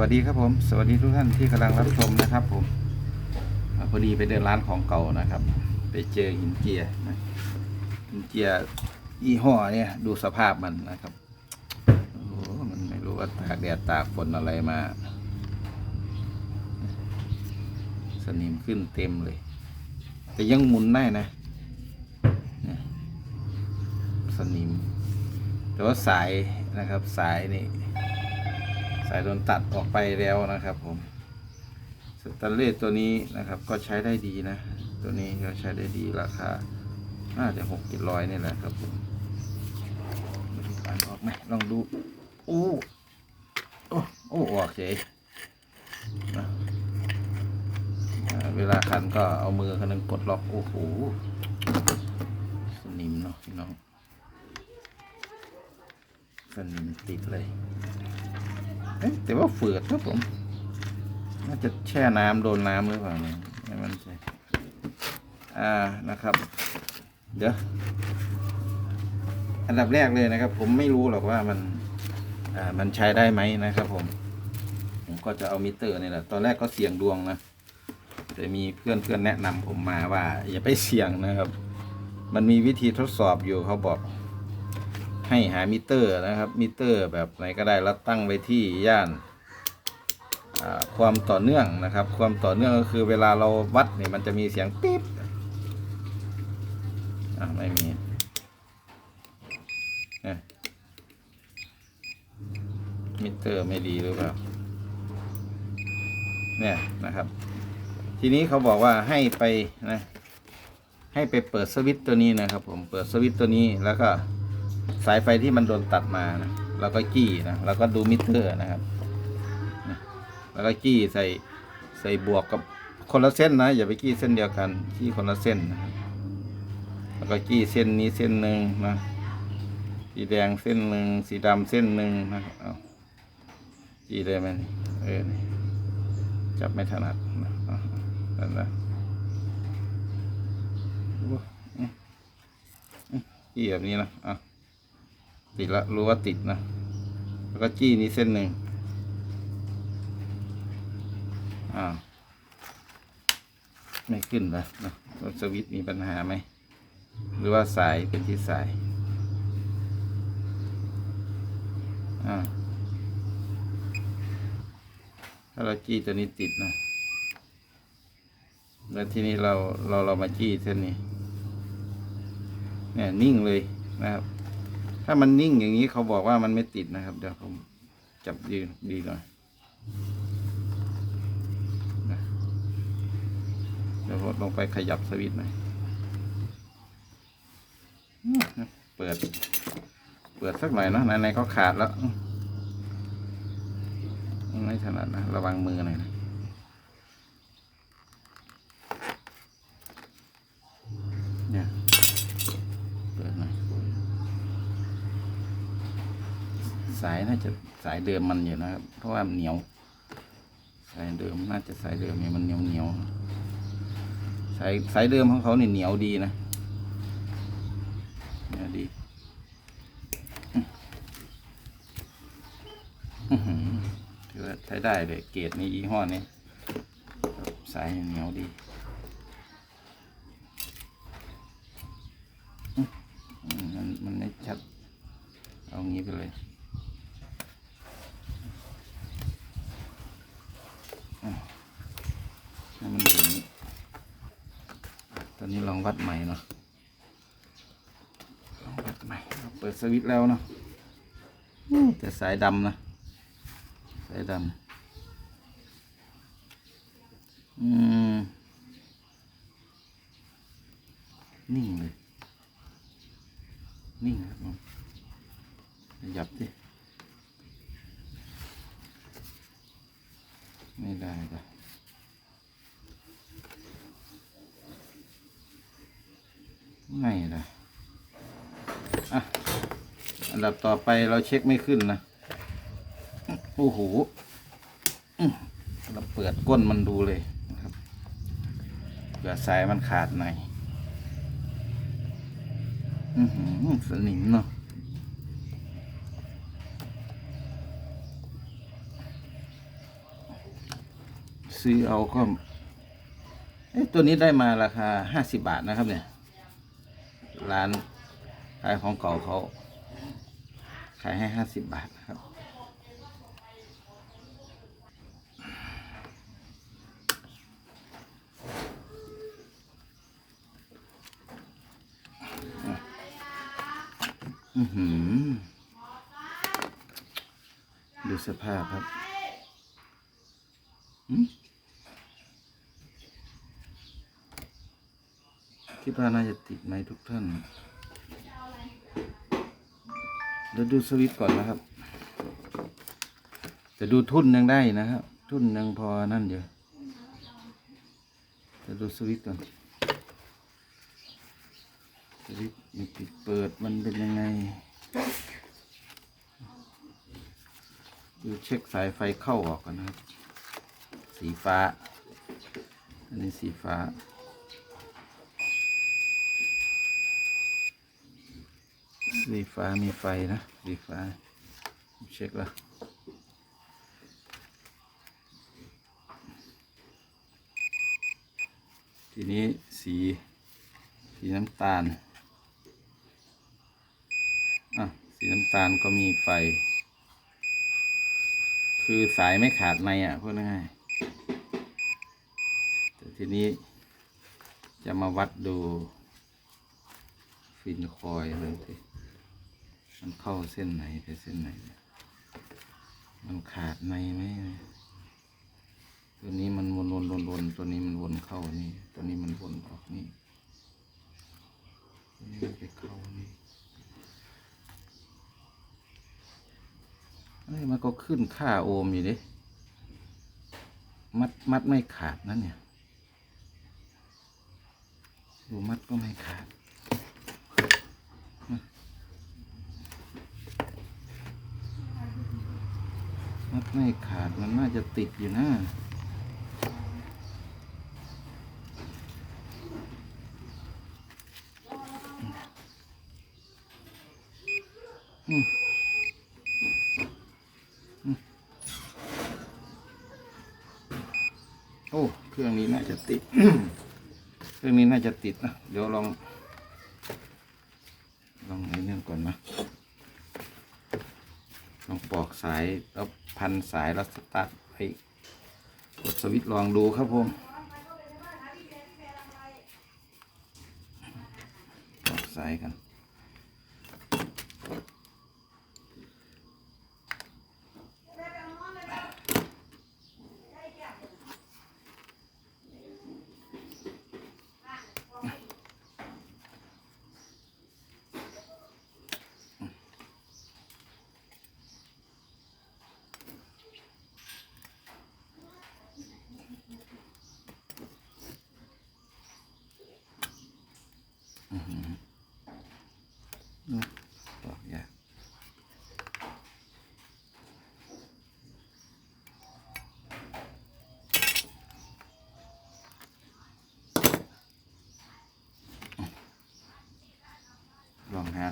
วัสดีครับผม สวัสดีทุกท่านที่กำลังรับชมนะครับผมพอดีไปเดินร้านของเก่านะครับ ไปเจอหินเจียนะหินเจียยี่ห้อเนี่ยดูสภาพมันนะครับโอ้โหมันไม่รู้ว่าตากแดดตากฝนอะไรมา สนิมขึ้นเต็มเลย แต่ยังหมุนได้นะเนี่ยสนิม แต่ว่าสายนะครับสายนี่ายโดนตัดออกไปแล้วนะครับ ผมสแตนเลสตัวนี้นะครับ ก็ใช้ได้ดีนะ ตัวนี้ก็ใช้ได้ดีราคาน่าจะหกเจ็ดร้อยนี่แหละครับผมมาดูอ่านออกไหมลองดูโอ้โอ้โอ้ออกเฉยนะอ่าเวลาคันก็เอามือคันนึงกดล็อกโอ้โหสนิมเนาะพี่น้องสนิมติดเลย เอ๊ะแต่ว่าเฟือดครับผม น่าจะแช่น้ำโดนน้ำหรือเปล่าเนี่ยไม่มั่นใจอ่านะครับ เดี๋ยว อันดับแรกเลยนะครับ ผมไม่รู้หรอกว่ามันอ่ามันใช้ได้ไหมนะครับ ผม ผมก็จะเอามิเตอร์นี่แหละตอนแรกก็เสี่ยงดวงนะแต่มีเพื่อนเพื่อนแนะนำผมมาว่า อย่าไปเสี่ยงนะครับ มันมีวิธีทดสอบอยู่เขาบอก ให้หามิเตอร์นะครับ มิเตอร์แบบไหนก็ได้แล้วตั้งไว้ที่ย่านความต่อเนื่องนะครับ ความต่อเนื่องก็คือเวลาเราวัดเนี่ยมันจะมีเสียงปิ๊บอะไม่มีเนี่ยมิเตอร์ไม่ดีหรือเปล่าเนี่ยนะครับ ทีนี้เขาบอกว่าให้ไปนะให้ไปเปิดสวิตตัวนี้นะครับ ผมเปิดสวิตตัวนี้แล้วก็ สายไฟที่มันโดนตัดมานะแล้วก็จี้นะแล้วก็ดูมิเตอร์นะครับนะแล้วก็จี้ใส่ใส่บวกกับคนละเส้นนะ อย่าไปจี้เส้นเดียวกันจี้คนละเส้นนะครับแล้วก็จี้เส้นนี้เส้นหนึ่งนะสีแดงเส้นหนึ่งสีดำเส้นหนึ่งนะครับเอาจี้ได้ไหมนี่เออนี่จับไม่ถนัดนะอานั่นนะโอ้อืมอืมจี้แบบนี้นะอะ ติดละรู้ว่าติดนะ แล้วก็จี้นี้เส้นหนึ่งอ้าไม่ขึ้นนะนะรถสวิตมีปัญหาไหม หรือว่าสายเป็นที่สายอ่าถ้าเราจี้ตัวนี้ติดนะ แล้วทีนี้เราเราเรามาจี้เส้นนี้ เนี่ยนิ่งเลยนะครับ ถ้ามันนิ่งอย่างนี้เขาบอกว่ามันไม่ติดนะครับ เดี๋ยวผมจับดีดีหน่อยเดี๋ยวลงไปขยับสวิตช์หน่อยเปิด เปิดสักหน่อยนะไหนๆก็ขาดแล้วไม่ถนัดนะระวังมือหน่อยนะเนี่ยเปิดหน่อย สายน่าจะสายเดิมมันอยู่นะครับ เพราะว่ามันเหนียว สายเดิมน่าจะสายเดิมเนี่ยมันเหนียวเหนียวสายสายเดิมของเขาเนี่ยเหนียวดีนะเหนียวดีถือว่าใช้ได้เลยเกรดนี้ยี่ห้อนี้สายเหนียวดีมมันมันไม่ชัด เอางี้ไปเลย ให้มันอยู่อย่างนี้ตอ นี้ลองวัดใหม่เนาะลองวัดใหม่ เปิดสวิตช์แล้วเนาะแต่สายดำนะ สายดำอืมนิ่งเลย นิ่งครับผมขยับดิไม่ได้จ้ ไม่ละอะอันดับต่อไปเราเช็คไม่ขึ้นนะ โอ้โหเราเปิดก้นมันดูเลยนะครับเผื่อสายมันขาดในอยอือหือสนิมเนาะซื้อเอาก็เอ๊ะตัวนี้ได้มาราคาห้าสิบบาทนะครับเนี่ย ร้านขายของเก่าเขาขายให้ห้าสิบบาทครับ อือหือ ดูสภาพครับหืม คิดว่าน่าจะติดไหมทุกท่าน เดี๋ยวดูสวิตก่อนนะครับ จะดูทุ่นยังได้นะครับ ทุ่นยังพอนั่นเดียวจะดูสวิตก่อน สวิตมันปิดเปิดมันเป็นยังไง ดูเช็คสายไฟเข้าออกกันนะครับ สีฟ้า อันนี้สีฟ้า สีฟ้ามีไฟนะ สีฟ้า เช็คแล้วทีนี้สี สีน้ำตาล อะ สีน้ำตาลก็มีไฟ คือสายไม่ขาดในอะพูดง่ายๆแต่ทีนี้จะมาวัดดูฟินคอยเลยที มันเข้าเส้นไหนไปเส้นไหนเนี่ยมันขาดในไหมตัวนี้มันวนวนวนวนตัวนี้มันวนเข้านี่ ตัวนี้มันวนออกนี่ตัวนี้มันไปเข้านี่เอ้ยมันก็ขึ้นค่าโอมอยู่ดิมัดมัดไม่ขาดนั่นเนี่ย ดูมัดก็ไม่ขาด มัดไม่ขาดมันน่าจะติดอยู่นะอืมโอ้ เครื่องนี้น่าจะติด เครื่องนี้น่าจะติดนะ เดี๋ยวลอง ลองไอ้นี่ก่อนนะ ลองปอกสายแล้ว พันสายแล้วสตาร์ทไปกดสวิตช์ลองดูครับผมสายกัน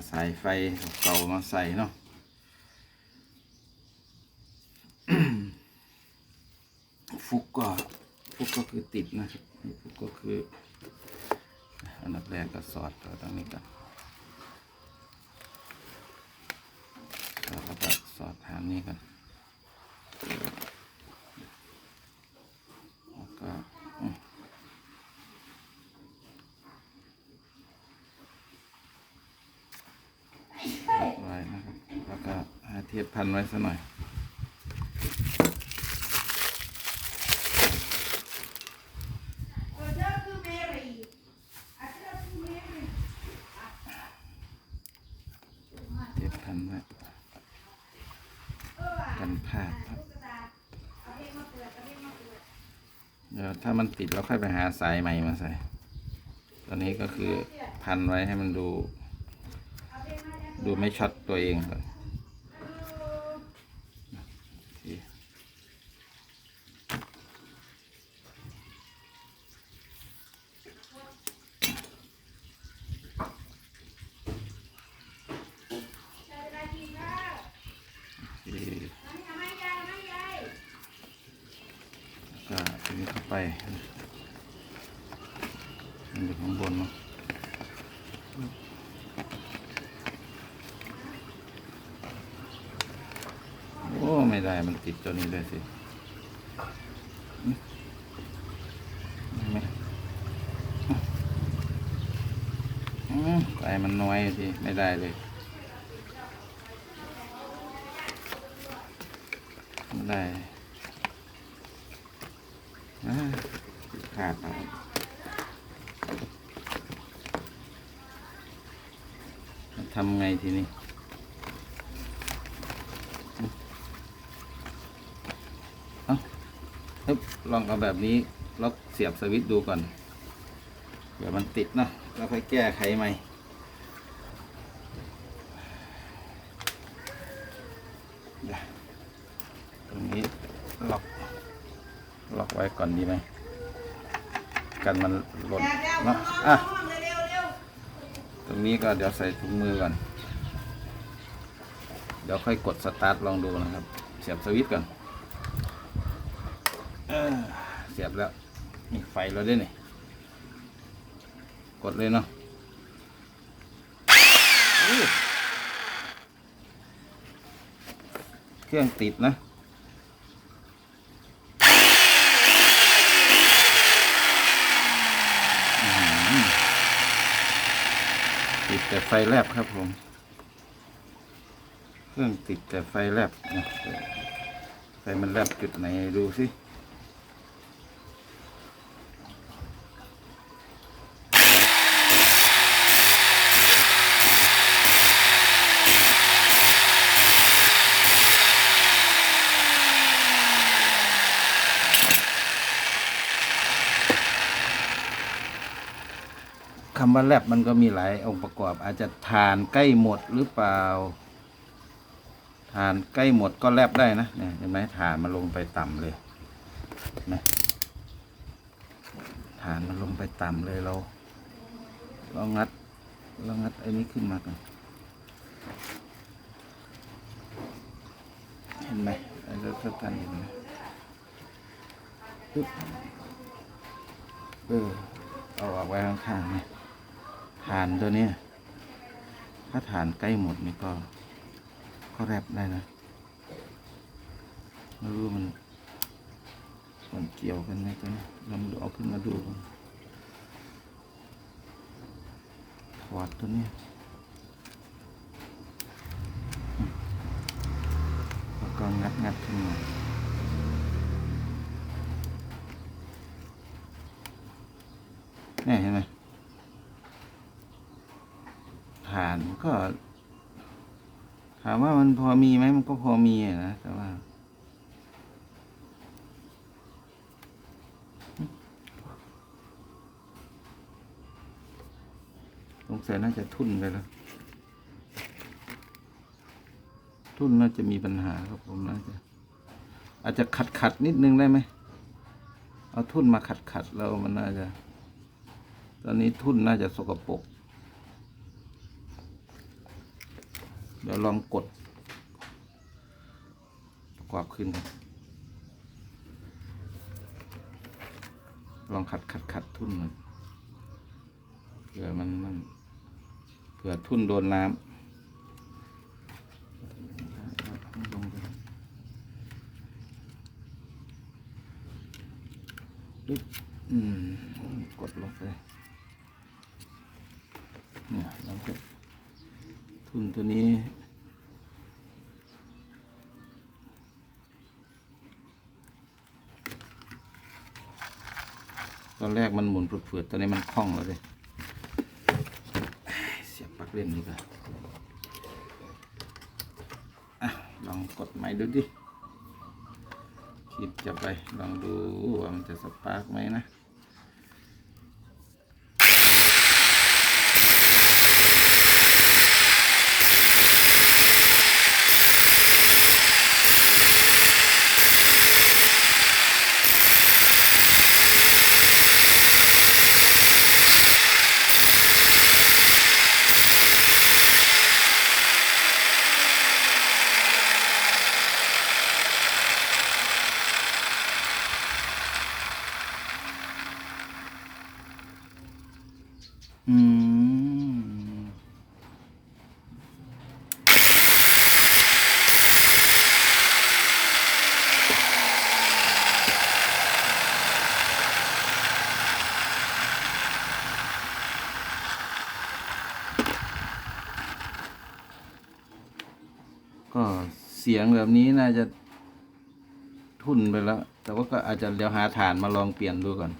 สายไฟเก่ามาใส่เนาะฟุกก็ฟุกก็คือติดนะครับฟุกก็คือ อันดับแรกก็สอดตัวตรงนี้กันสอดแล้วก็สอดทางนี้ก่อนแล้วก็อืมพักไว้นะครับ แล้วก็หา เทียบพันไว้สักหน่อย เทียบพันไว้กันพลาดครับเดี๋ยวถ้ามันติดเราค่อยไปหาสายใหม่มาใส่ ตอนนี้ก็คือพันไว้ให้มันดู ดูไม่ช็อตตัวเองก่อนโอเคโอเคแล้วก็ ก็ถึงเข้า ไปมันอยู่ข้างบนเนาะโอ้ ไม่ได้มันติดตัวนี้เลยสิอืมได้ไหมอืมไฟมันน้อยสิไม่ได้เลย ไม่ได้ ขาดแล้วทำไงทีนี้เอาเอาลองเอาแบบนี้ล็อกเสียบสวิตช์ดูก่อนเผื่อมันติดเนาะแล้วค่อยแก้ไขใหม่ตรงนี้ล็อก ล็อกไว้ก่อนดีไหมกันมันหล่นเนาะอะตรงนี้ก็เดี๋ยวใส่ถุงมือก่อนเดี๋ยวค่อยกดสตาร์ทลองดูนะครับ เสียบสวิตช์ก่อนเสียบแล้วมีไฟแล้วด้นี่กดเลยเนาะเครื่องติดนะ แต่ไฟแลบครับผมเครื่องติดแต่ไฟแลบนะไฟมันแลบจุดไหนดูสิ ว่าแลบมันก็มีหลายองค์ประกอบ อาจจะทานใกล้หมดหรือเปล่า ทานใกล้หมดก็แลบได้นะเนี่ยเห็นไหมฐานมันลงไปต่ำเลยเห็นไหมฐานมันลงไปต่ำเลยเราเรางัดเรางัดไอ้นี้ขึ้นมาก่อนเห็นไหมไอ้เรถท่านเห็นไหมปึ๊บเออเอาออกไว้ข้างๆนี่ ฐานตัวนี้ ถ้าฐานใกล้หมดนี่ก็ ก็แรบได้นะไม่รู้มันมันเกี่ยวกันไหมตัวนี้ลองดูเอาขึ้นมาดูก่อนถอดตัวนี้แล้วก็งัดงัดขึ้นมาเนี่ยเห็นไหมฐาน ก็ถามว่ามันพอมีไหมมันก็พอมีนะแต่ว่าสงสัยน่าจะทุ่นไปแล้ว ทุ่นน่าจะมีปัญหาครับผมน่าจะ อาจจะขัดขัดนิดนึงได้ไหมเอาทุ่นมาขัดขัดแล้วมันน่าจะ ตอนนี้ทุ่นน่าจะสกปรก เดี๋ยวลองกด ประกอบขึ้นครับลองขัดขัดขัดทุ่นหน่อยเผื่อมันมันเผื่อทุ่นโดนน้ำลงไปปึ๊บอืมกดลงไปเนี่ยแล้วก็ทุนตัวนี้ ตอนแรกมันหมุนเฟืดๆตอนนี้มันคล่องแล้วเลยเสียบปลั๊กเล่นดีกว่าอะลองกดใหม่ดูดิคิดจะไปลองดูว่ามันจะสปาร์กไหมนะ เสียงแบบนี้น่าจะทุ่นไปแล้ว แต่ว่าก็อาจจะเดี๋ยวหาฐานมาลองเปลี่ยนดูก่อน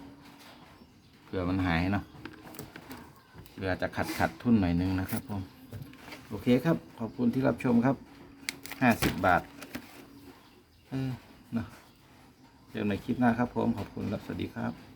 เผื่อมันหายเนาะเผื่อจะขัดขัดทุ่นหน่อยนึงนะครับผมโอเคครับ ขอบคุณที่รับชมครับห้าสิบบาทเออเนาะเจอกันในคลิปหน้าครับผม ขอบคุณครับสวัสดีครับ